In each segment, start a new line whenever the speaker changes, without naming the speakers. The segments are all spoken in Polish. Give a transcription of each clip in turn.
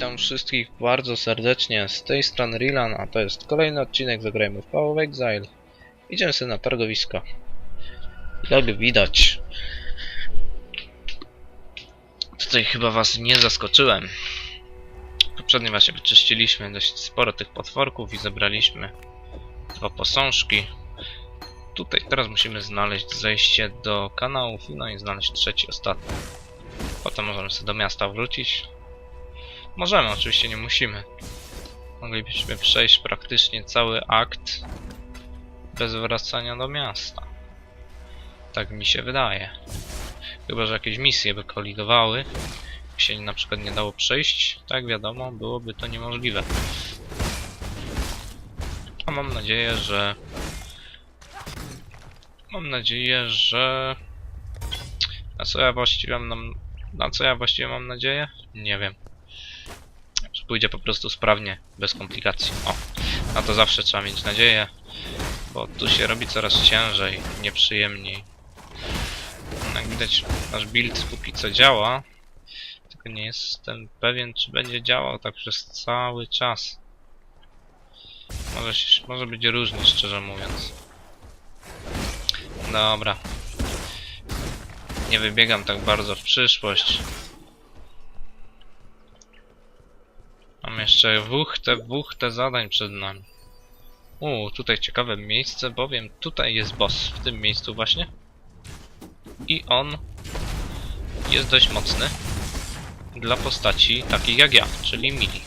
Witam wszystkich bardzo serdecznie z tej strony Rilan, a to jest kolejny odcinek Zagrajmy w Power of Exile. Idziemy sobie na targowisko. Jak widać, tutaj chyba was nie zaskoczyłem. Poprzednio właśnie wyczyściliśmy dość sporo tych potworków i zebraliśmy dwa posążki. Tutaj teraz musimy znaleźć zejście do kanałów, no i znaleźć trzeci, ostatni. Potem możemy sobie do miasta wrócić. Możemy, oczywiście nie musimy. Moglibyśmy przejść praktycznie cały akt bez wracania do miasta. Tak mi się wydaje. Chyba, że jakieś misje by kolidowały. by się na przykład nie dało przejść, tak wiadomo, byłoby to niemożliwe. A mam nadzieję, że... Mam nadzieję, że... Na co ja właściwie mam... Na co ja właściwie mam nadzieję? Nie wiem pójdzie po prostu sprawnie, bez komplikacji. O, na to zawsze trzeba mieć nadzieję, bo tu się robi coraz ciężej, nieprzyjemniej. Jak widać, nasz build póki co działa, tylko nie jestem pewien, czy będzie działał tak przez cały czas. Może, się, może być różnie, szczerze mówiąc. Dobra. Nie wybiegam tak bardzo w przyszłość. Mam jeszcze wuchtę, wuchtę zadań przed nami. Uuu, tutaj ciekawe miejsce, bowiem tutaj jest boss, w tym miejscu właśnie. I on jest dość mocny dla postaci takich jak ja, czyli mili.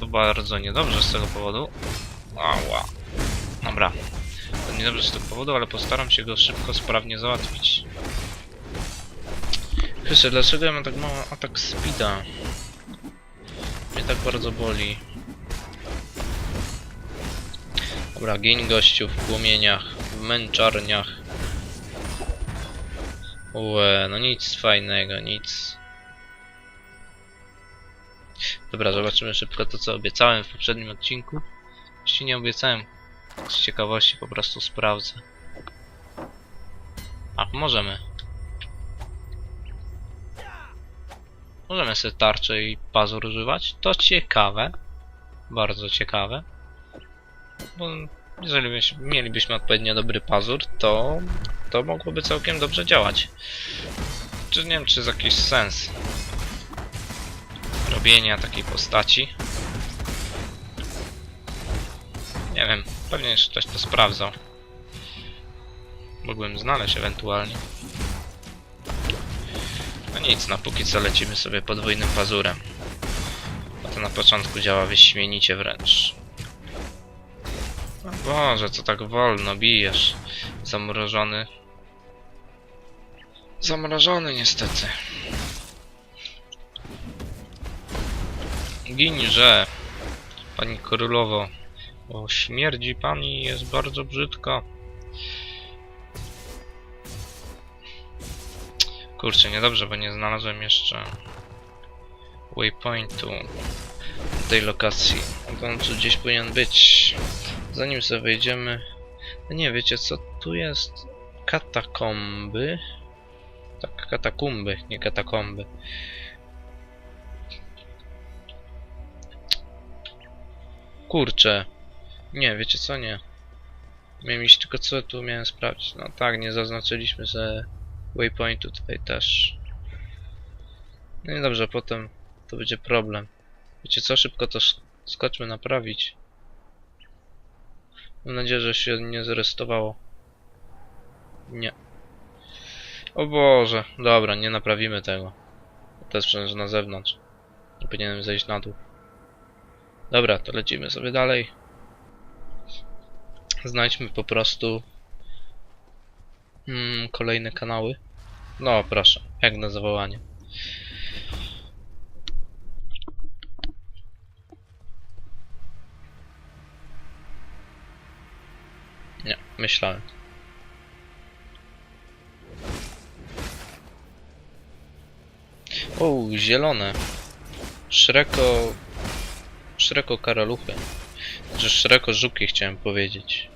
To bardzo niedobrze z tego powodu. Ała. Dobra. To niedobrze z tego powodu, ale postaram się go szybko, sprawnie załatwić. Wiesz, dlaczego ja mam tak mało atak speeda? Tak bardzo boli. Dobra, gień gościu w płomieniach, w męczarniach. Ue, no nic fajnego, nic. Dobra, zobaczymy szybko to, co obiecałem w poprzednim odcinku. Jeśli nie obiecałem, z ciekawości po prostu sprawdzę. A, możemy. Możemy sobie tarczę i pazur używać. To ciekawe. Bardzo ciekawe. Bo jeżeli byś, mielibyśmy odpowiednio dobry pazur, to to mogłoby całkiem dobrze działać. Czy nie wiem, czy jest jakiś sens robienia takiej postaci. Nie wiem, pewnie jeszcze ktoś to sprawdzał. Mógłbym znaleźć ewentualnie. No nic, na póki co lecimy sobie podwójnym pazurem. A to na początku działa wyśmienicie wręcz. O Boże, co tak wolno bijesz? Zamrożony. Zamrożony niestety. Ginże, pani królowo. Bo śmierdzi pani jest bardzo brzydko. Kurczę, niedobrze, bo nie znalazłem jeszcze waypointu tej lokacji. On tu gdzieś powinien być. Zanim sobie wejdziemy... No nie, wiecie co? Tu jest katakomby. Tak, katakumby, nie katakomby. Kurczę. Nie, wiecie co? Nie. Miałem iść tylko co tu miałem sprawdzić. No tak, nie zaznaczyliśmy sobie waypointu tutaj też. No i dobrze, potem to będzie problem. Wiecie co, szybko to sk- skoczmy naprawić. Mam nadzieję, że się nie zrestowało. Nie. O Boże, dobra, nie naprawimy tego. To jest przecież na zewnątrz. Nie powinienem zejść na dół. Dobra, to lecimy sobie dalej. Znajdźmy po prostu mm, kolejne kanały. No proszę, jak na zawołanie. Nie, myślałem. O, zielone. Szreko... Szreko karaluchy. Znaczy szreko żuki chciałem powiedzieć.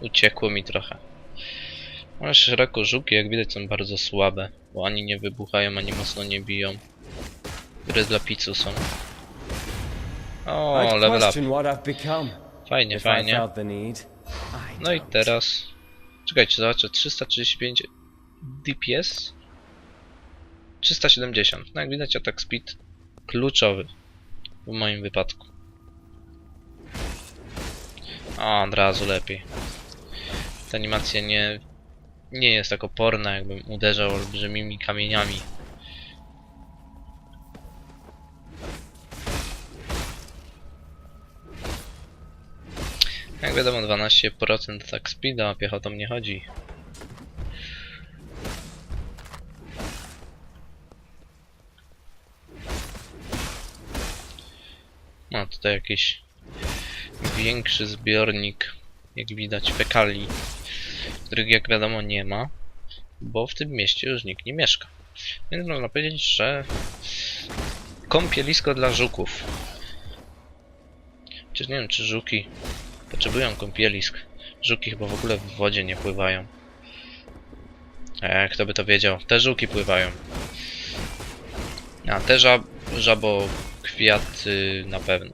Uciekło mi trochę. Ale szreko żuki jak widać są bardzo słabe. Bo ani nie wybuchają, ani mocno nie biją. które dla pizzu są. O, level up. Fajnie, fajnie. No i teraz... Czekajcie, zobaczę. 335 DPS? 370. No jak widać atak speed kluczowy w moim wypadku. A, od razu lepiej. Ta animacja nie, nie jest tak oporna, jakbym uderzał olbrzymimi kamieniami. Jak wiadomo 12% tak speeda, a piechotą nie chodzi. No tutaj jakiś większy zbiornik, jak widać, fekali, których jak wiadomo nie ma, bo w tym mieście już nikt nie mieszka. Więc można powiedzieć, że kąpielisko dla żuków. Chociaż nie wiem, czy żuki potrzebują kąpielisk. Żuki chyba w ogóle w wodzie nie pływają. E, kto by to wiedział? Te żuki pływają. A te żab żabo kwiaty na pewno.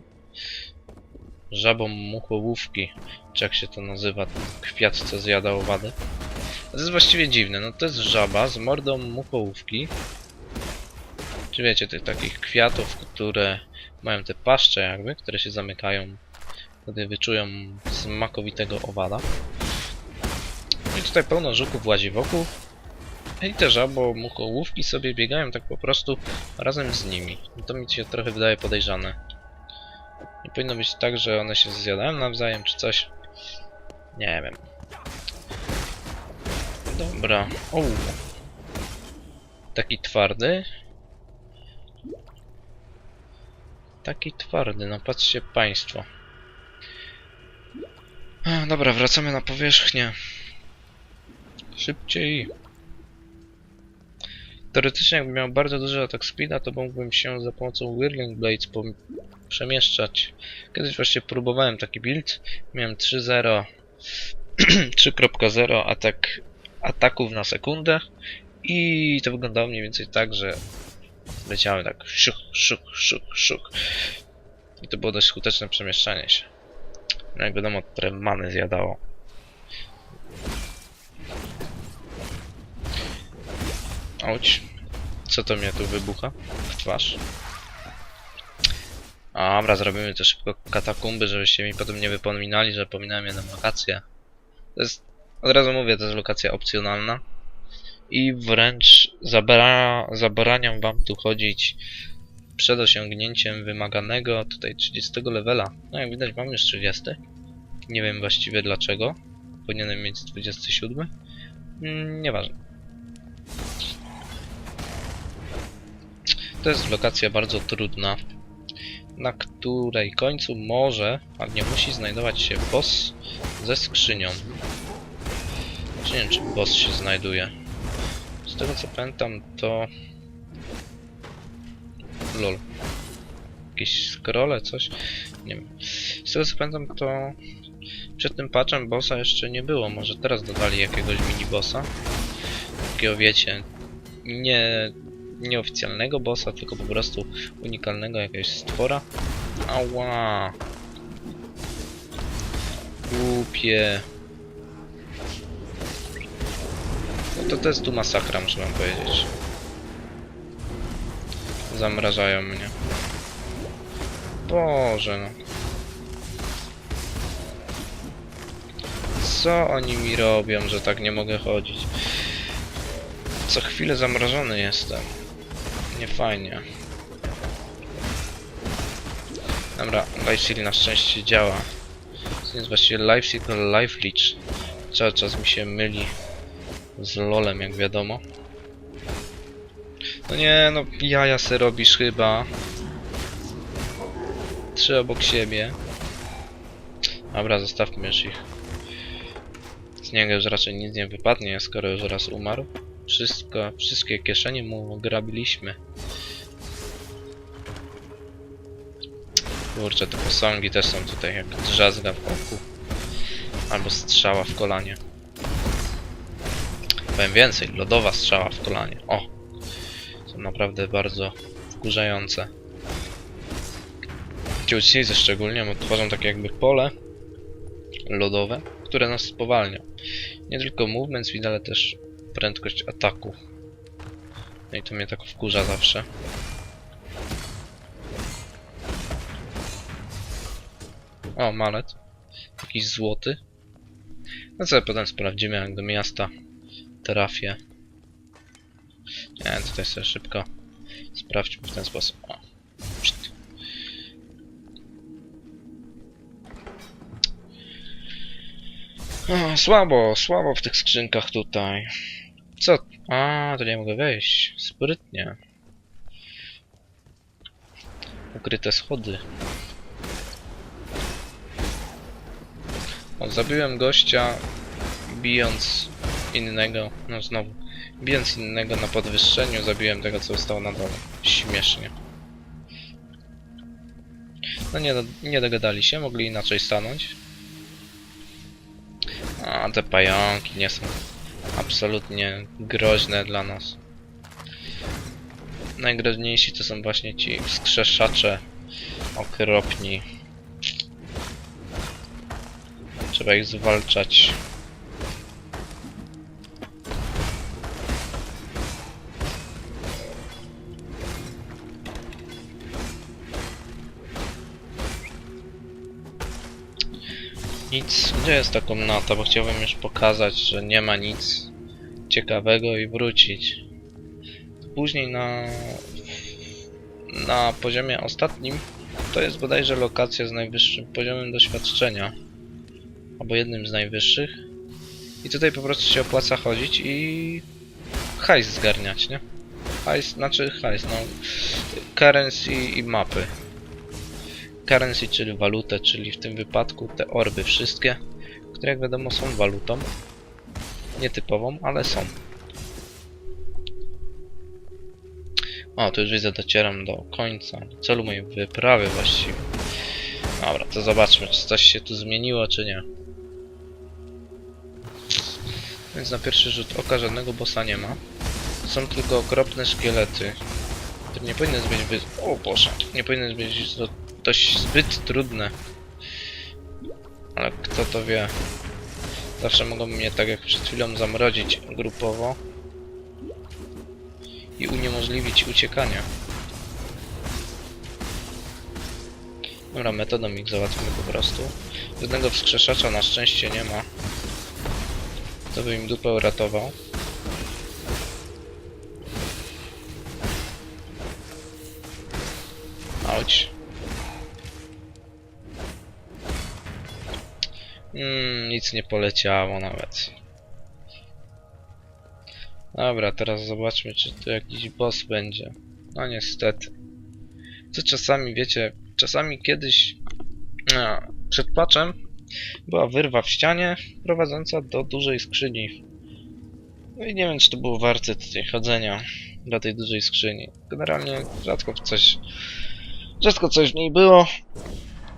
Żabo muchołówki, czy jak się to nazywa, kwiat co zjada owady. To jest właściwie dziwne, no to jest żaba z mordą muchołówki. Czy wiecie, tych takich kwiatów, które mają te paszcze jakby, które się zamykają, gdy wyczują smakowitego owada. No I tutaj pełno żuków łazi wokół. I te żabo muchołówki sobie biegają tak po prostu razem z nimi. To mi się trochę wydaje podejrzane. Nie powinno być tak, że one się zjadają nawzajem czy coś. Nie wiem. Dobra. O. Taki twardy. Taki twardy, no patrzcie państwo. Dobra, wracamy na powierzchnię. Szybciej. Teoretycznie jakbym miał bardzo duży atak speeda, to mógłbym się za pomocą Whirling Blades przemieszczać. Kiedyś właśnie próbowałem taki build. Miałem 3.0 3.0 atak ataków na sekundę i to wyglądało mniej więcej tak, że leciałem tak szuk, szuk, szuk, szuk i to było dość skuteczne przemieszczanie się. No jak wiadomo, trochę many zjadało. Auć. Co to mnie tu wybucha? W twarz. Dobra, zrobimy też szybko katakumby, żebyście mi potem nie wypominali, że pominąłem jedną lokację. To jest, od razu mówię, to jest lokacja opcjonalna. I wręcz zabra, zabraniam wam tu chodzić przed osiągnięciem wymaganego tutaj 30 levela. No jak widać mam już 30. Nie wiem właściwie dlaczego. Powinienem mieć 27. Mm, nieważne. To jest lokacja bardzo trudna, na której końcu może, a nie musi znajdować się boss ze skrzynią. Czy nie wiem, czy boss się znajduje. Z tego co pamiętam, to... Lol. Jakieś scrolle, coś? Nie wiem. Z tego co pamiętam, to... Przed tym patchem bossa jeszcze nie było. Może teraz dodali jakiegoś mini bossa. Takiego wiecie, nie nieoficjalnego bossa, tylko po prostu unikalnego jakiegoś stwora. Ała! Głupie. No to to jest tu masakra, muszę wam powiedzieć. Zamrażają mnie. Boże no. Co oni mi robią, że tak nie mogę chodzić? Co chwilę zamrożony jestem. Nie fajnie. Dobra, Life Seal na szczęście działa. To jest właściwie Life Seal to Life Leech. Cały czas mi się myli z lolem, jak wiadomo. No nie, no jaja se robisz chyba. Trzy obok siebie. Dobra, zostawmy już ich. Z niego już raczej nic nie wypadnie, skoro już raz umarł. Wszystko, wszystkie kieszenie mu ograbiliśmy. Kurczę, te posągi też są tutaj jak drzazga w oku. Albo strzała w kolanie. Powiem więcej, lodowa strzała w kolanie. O! Są naprawdę bardzo wkurzające. Ci szczególnie tworzą takie jakby pole lodowe, które nas spowalnia. Nie tylko movement speed, ale też prędkość ataku. No i to mnie tak wkurza zawsze. O, malet. Jakiś złoty. No co, potem sprawdzimy jak do miasta trafię. Nie, tutaj sobie szybko sprawdźmy w ten sposób. O. O, słabo, słabo w tych skrzynkach tutaj. Co? A, to nie mogę wejść. Sprytnie. Ukryte schody. Zabiłem gościa bijąc innego, no znowu, bijąc innego na podwyższeniu, zabiłem tego, co stał na dole. Śmiesznie. No nie, nie dogadali się, mogli inaczej stanąć. A te pająki nie są absolutnie groźne dla nas. Najgroźniejsi to są właśnie ci wskrzeszacze okropni. Trzeba ich zwalczać. Nic. Gdzie jest ta komnata? Bo chciałbym już pokazać, że nie ma nic ciekawego i wrócić. Później na na poziomie ostatnim to jest bodajże lokacja z najwyższym poziomem doświadczenia. Albo jednym z najwyższych. I tutaj po prostu się opłaca chodzić i hajs zgarniać, nie? Hajs, znaczy hajs, no currency i mapy. Currency, czyli walutę, czyli w tym wypadku te orby wszystkie, które jak wiadomo są walutą. Nietypową, ale są. O, tu już widzę, docieram do końca, do celu mojej wyprawy właściwie. Dobra, to zobaczmy, czy coś się tu zmieniło, czy nie. Więc na pierwszy rzut oka żadnego bossa nie ma. Są tylko okropne szkielety, które nie powinny być... Wy... O Boże, nie powinny być do- dość zbyt trudne. Ale kto to wie. Zawsze mogą mnie tak jak przed chwilą zamrozić grupowo i uniemożliwić uciekanie. Dobra, metodą ich załatwimy po prostu. Żadnego wskrzeszacza na szczęście nie ma. To by im dupę uratował. Auć. Mm, nic nie poleciało nawet. Dobra, teraz zobaczmy, czy tu jakiś boss będzie. No niestety. Co czasami, wiecie, czasami kiedyś a, przed patchem była wyrwa w ścianie prowadząca do dużej skrzyni. No i nie wiem, czy to było warte tutaj chodzenia do tej dużej skrzyni. Generalnie rzadko coś, rzadko coś w niej było.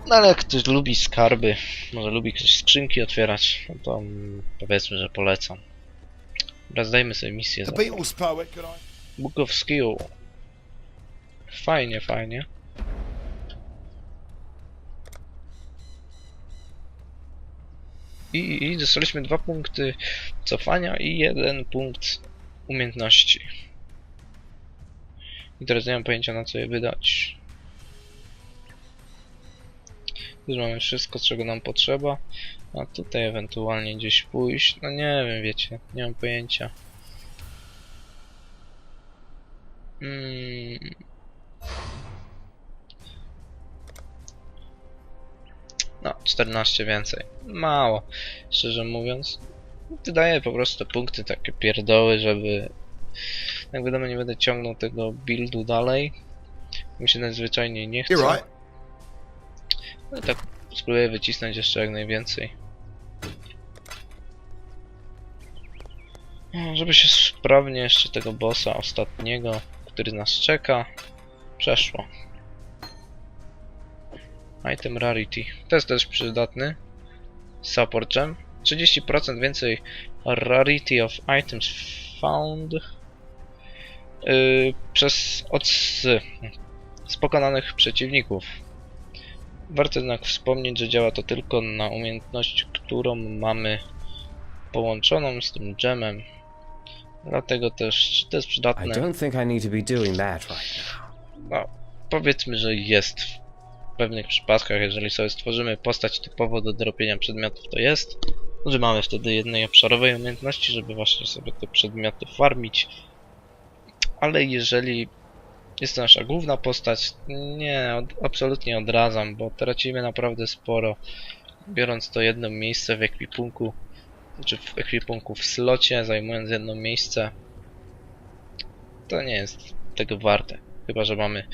No ale jak ktoś lubi skarby, może lubi ktoś skrzynki otwierać, no to mm, powiedzmy, że polecam. Dobra, zdajmy sobie misję. Za-? Book of Skill. Fajnie, fajnie. I, I dostaliśmy dwa punkty cofania i jeden punkt umiejętności. I teraz nie mam pojęcia na co je wydać. Już mamy wszystko, czego nam potrzeba. A tutaj ewentualnie gdzieś pójść. No nie wiem, wiecie, nie mam pojęcia. Mm. No, 14 więcej. Mało, szczerze mówiąc. Wydaję po prostu punkty takie pierdoły, żeby... Jak wiadomo, nie będę ciągnął tego buildu dalej. Mi się najzwyczajniej nie chce. No tak spróbuję wycisnąć jeszcze jak najwięcej. No, Żeby się sprawnie jeszcze tego bossa ostatniego, który nas czeka, przeszło. Item Rarity. To jest też przydatny. Support Gem. 30% więcej Rarity of Items Found. yy, przez od z, z pokonanych przeciwników. Warto jednak wspomnieć, że działa to tylko na umiejętność, którą mamy połączoną z tym gemem. Dlatego też to jest przydatne. No, powiedzmy, że jest pewnych przypadkach, jeżeli sobie stworzymy postać typowo do dropienia przedmiotów, to jest. Że mamy wtedy jednej obszarowej umiejętności, żeby właśnie sobie te przedmioty farmić. Ale jeżeli jest to nasza główna postać, nie, od, absolutnie odradzam, bo tracimy naprawdę sporo, biorąc to jedno miejsce w ekwipunku, czy w ekwipunku w slocie, zajmując jedno miejsce. To nie jest tego warte. Chyba, że mamy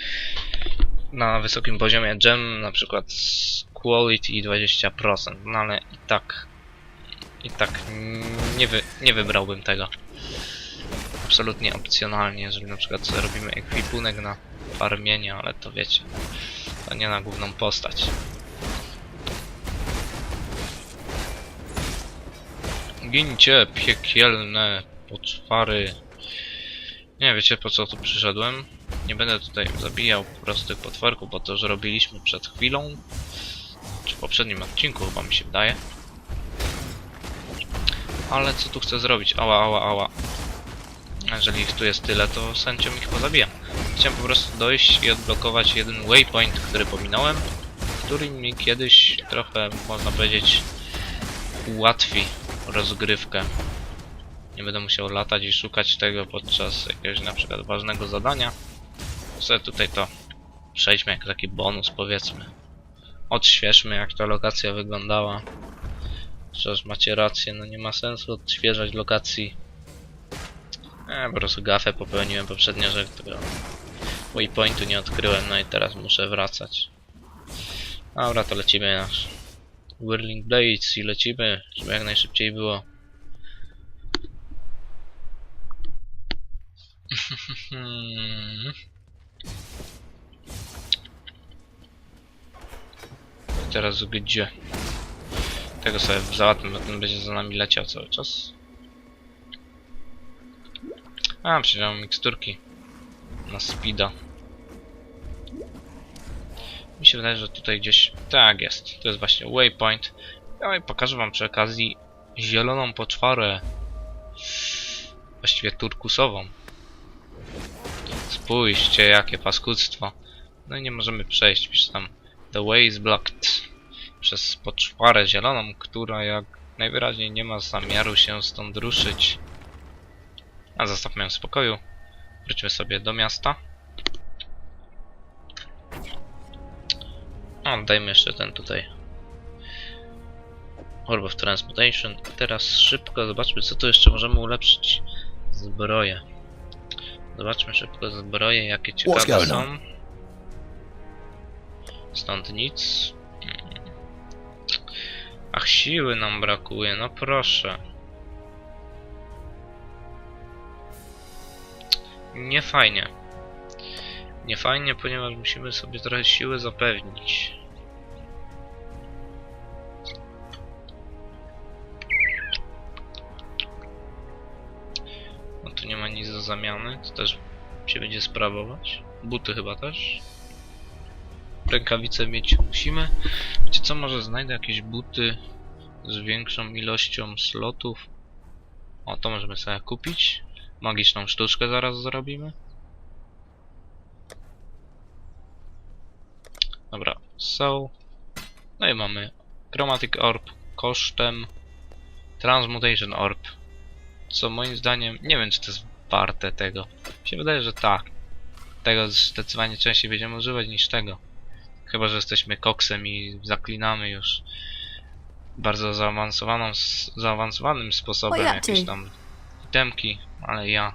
na wysokim poziomie gem, na przykład quality 20%, no ale i tak i tak nie, wy, nie wybrałbym tego. Absolutnie opcjonalnie, jeżeli na przykład robimy ekwipunek na farmienie, ale to wiecie, to nie na główną postać. Gincie piekielne poczwary. Nie wiecie po co tu przyszedłem. Nie będę tutaj zabijał prostych potworków, bo to już robiliśmy przed chwilą. Czy w poprzednim odcinku chyba mi się wydaje. Ale co tu chcę zrobić? Ała, ała, ała. Jeżeli ich tu jest tyle, to chęcią ich pozabijam. Chciałem po prostu dojść i odblokować jeden waypoint, który pominąłem, który mi kiedyś trochę, można powiedzieć, ułatwi rozgrywkę. Nie będę musiał latać i szukać tego podczas jakiegoś na przykład ważnego zadania. Sobie tutaj to przejdźmy jako taki bonus powiedzmy. Odświeżmy jak ta lokacja wyglądała. Chociaż macie rację, no nie ma sensu odświeżać lokacji. E, po prostu gafę popełniłem poprzednio, że tego waypointu nie odkryłem, no i teraz muszę wracać. Dobra, to lecimy nasz Whirling Blades i lecimy, żeby jak najszybciej było. Teraz gdzie? Tego sobie załatwmy, bo ten będzie za nami leciał cały czas. A, przecież miksturki na speeda. Mi się wydaje, że tutaj gdzieś... Tak jest, to jest właśnie waypoint. No i pokażę wam przy okazji zieloną poczwarę. Właściwie turkusową. Spójrzcie, jakie paskudztwo. No i nie możemy przejść, pisze tam The way is blocked. Przez poczwarę zieloną, która jak najwyraźniej nie ma zamiaru się stąd ruszyć. A zostawmy ją w spokoju. Wróćmy sobie do miasta. O, dajmy jeszcze ten tutaj. Orb of Transmutation. A teraz szybko zobaczmy, co tu jeszcze możemy ulepszyć. Zbroje. Zobaczmy szybko zbroje, jakie ciekawe są. Stąd nic. Ach, siły nam brakuje, no proszę. Nie fajnie. Nie fajnie, ponieważ musimy sobie trochę siły zapewnić. No tu nie ma nic do zamiany, to też się będzie sprawować. Buty chyba też. Rękawice mieć musimy. Wiecie co, może znajdę jakieś buty z większą ilością slotów. O, to możemy sobie kupić. Magiczną sztuczkę zaraz zrobimy. Dobra, so. No i mamy Chromatic Orb kosztem Transmutation Orb. Co moim zdaniem, nie wiem czy to jest warte tego. Mi się wydaje, że tak. Tego zdecydowanie częściej będziemy używać niż tego. Chyba, że jesteśmy koksem i zaklinamy już bardzo zaawansowaną, zaawansowanym sposobem jakieś tam itemki, ale ja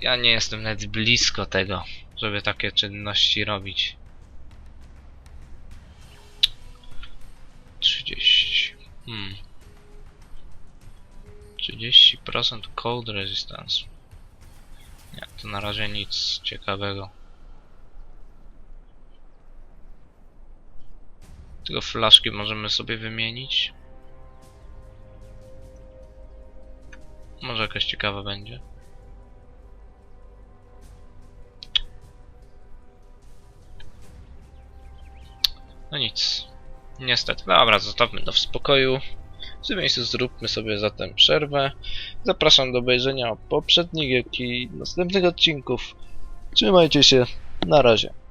ja nie jestem nawet blisko tego, żeby takie czynności robić. 30. Hmm. 30% cold resistance. Nie, to na razie nic ciekawego. Tylko flaszki możemy sobie wymienić. Może jakaś ciekawa będzie. No nic. Niestety. Dobra, zostawmy to w spokoju. W tym miejscu zróbmy sobie zatem przerwę. Zapraszam do obejrzenia poprzednich, jak i następnych odcinków. Trzymajcie się. Na razie.